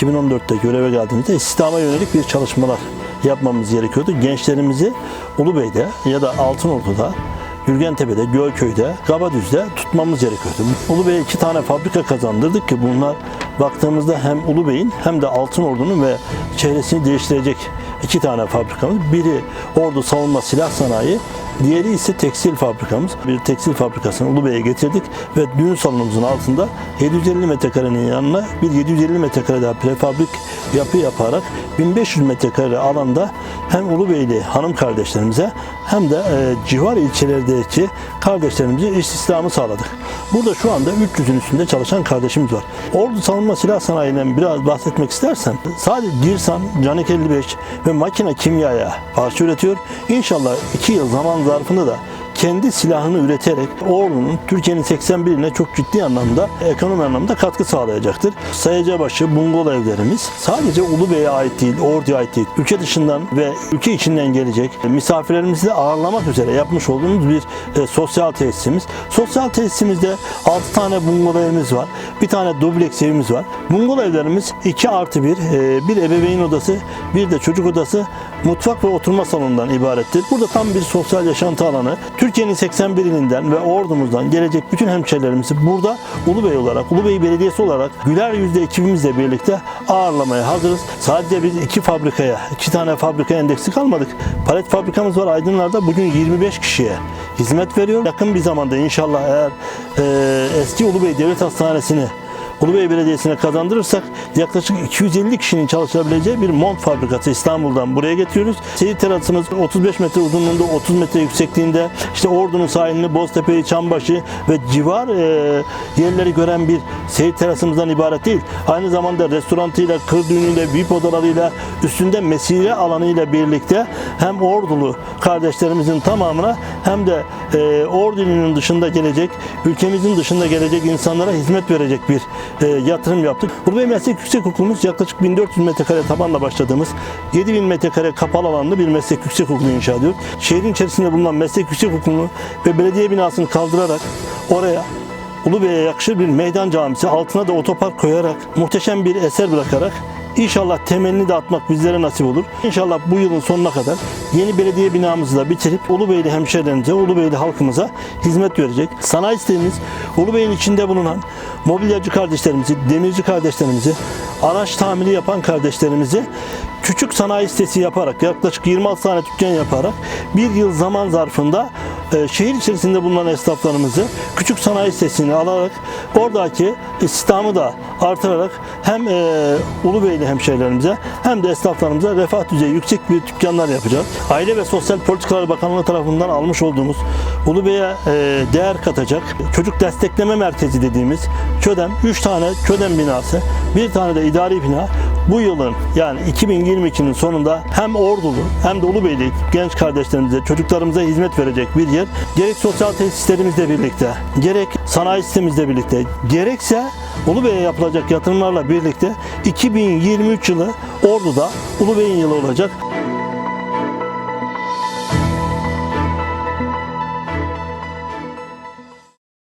2014'te göreve geldiğimizde istihdama yönelik bir çalışmalar yapmamız gerekiyordu. Gençlerimizi Ulubey'de ya da Altınordu'da, Gürgentepe'de, Gölköy'de, Gabadüz'de tutmamız gerekiyordu. Ulubey'e iki tane fabrika kazandırdık ki bunlar baktığımızda hem Ulubey'in hem de Altınordu'nun ve çevresini değiştirecek iki tane fabrikamız. Biri Ordu Savunma Silah Sanayi, diğeri ise tekstil fabrikamız. Bir tekstil fabrikasını Ulubey'e getirdik ve düğün salonumuzun altında 750 metrekarenin yanına bir 750 metrekare daha prefabrik yapı yaparak 1500 metrekare alanda hem Ulubeyli hanım kardeşlerimize hem de e, civar ilçelerdeki kardeşlerimize istihdamı sağladık. Burada şu anda 300'ün üstünde çalışan kardeşimiz var. Ordu Savunma Silah Sanayi'nden biraz bahsetmek istersen sadece Girsan, Canik 55 ve makine kimyaya parça üretiyor. İnşallah 2 yıl zaman zarfında da kendi silahını üreterek ordunun Türkiye'nin 81 iline çok ciddi anlamda ekonomi anlamda katkı sağlayacaktır. Sayacabaşı bungalov evlerimiz sadece Ulubey'e ait değil, Ordu'ya ait değil. Ülke dışından ve ülke içinden gelecek misafirlerimizi de ağırlamak üzere yapmış olduğumuz bir e, sosyal tesisimiz. Sosyal tesisimizde 6 tane bungalov evimiz var. Bir tane dubleks evimiz var. Bungalov evlerimiz 2 artı 1, e, bir ebeveyn odası, bir de çocuk odası, mutfak ve oturma salonundan ibarettir. Burada tam bir sosyal yaşantı alanı. Türkiye'nin 81 ilinden ve ordumuzdan gelecek bütün hemşerilerimizi burada Ulubey olarak, Ulubey Belediyesi olarak güler yüzle ekibimizle birlikte ağırlamaya hazırız. Sadece biz iki fabrikaya, iki tane fabrika endeksi kalmadık. Palet fabrikamız var Aydınlar'da bugün 25 kişiye hizmet veriyor. Yakın bir zamanda inşallah eğer e, eski Ulubey Devlet Hastanesi'ni Ulubey Belediyesi'ne kazandırırsak yaklaşık 250 kişinin çalışabileceği bir mont fabrikası İstanbul'dan buraya getiriyoruz. Seyir terasımız 35 metre uzunluğunda 30 metre yüksekliğinde işte Ordu'nun sahilini Boztepe'yi Çambaşı ve civar e, yerleri gören bir seyir terasımızdan ibaret değil. Aynı zamanda restorantıyla, kır düğünüyle, VIP odalarıyla üstünde mesire alanıyla birlikte hem Ordulu kardeşlerimizin tamamına hem de e, Ordu'nun dışında gelecek, ülkemizin dışında gelecek insanlara hizmet verecek bir e, yatırım yaptık. Ulubey Meslek Yüksekokulumuz yaklaşık 1400 metrekare tabanla başladığımız 7000 metrekare kapalı alanlı bir meslek yüksekokulu inşa ediyoruz. Şehrin içerisinde bulunan meslek yüksekokulunu ve belediye binasını kaldırarak oraya Ulubey'e yakışır bir meydan camisi altına da otopark koyarak muhteşem bir eser bırakarak İnşallah temelini de atmak bizlere nasip olur. İnşallah bu yılın sonuna kadar yeni belediye binamızı da bitirip Ulubeyli hemşehrilerimize, Ulubeyli halkımıza hizmet verecek. Sanayi sitemiz Ulubey'in içinde bulunan mobilyacı kardeşlerimizi, demirci kardeşlerimizi, araç tamiri yapan kardeşlerimizi küçük sanayi sitesi yaparak yaklaşık 26 tane dükkan yaparak bir yıl zaman zarfında e, şehir içerisinde bulunan esnaflarımızı küçük sanayi sitesine alarak oradaki istihdamı da artırarak hem e, Ulubeyli hemşehrilerimize hem de esnaflarımıza refah düzeyi yüksek bir dükkanlar yapacağız. Aile ve Sosyal Politikalar Bakanlığı tarafından almış olduğumuz Ulubey'e e, değer katacak çocuk destekleme merkezi dediğimiz KÖDEM 3 tane KÖDEM binası, bir tane de idari bina bu yılın yani 2022'nin sonunda hem Ordulu hem de Ulubeyli genç kardeşlerimize, çocuklarımıza hizmet verecek bir yer. Gerek sosyal tesislerimizle birlikte, gerek sanayi sistemimizle birlikte, gerekse Ulubey'e yapılacak yatırımlarla birlikte 2023 yılı Ordu'da Ulubey'in yılı olacak.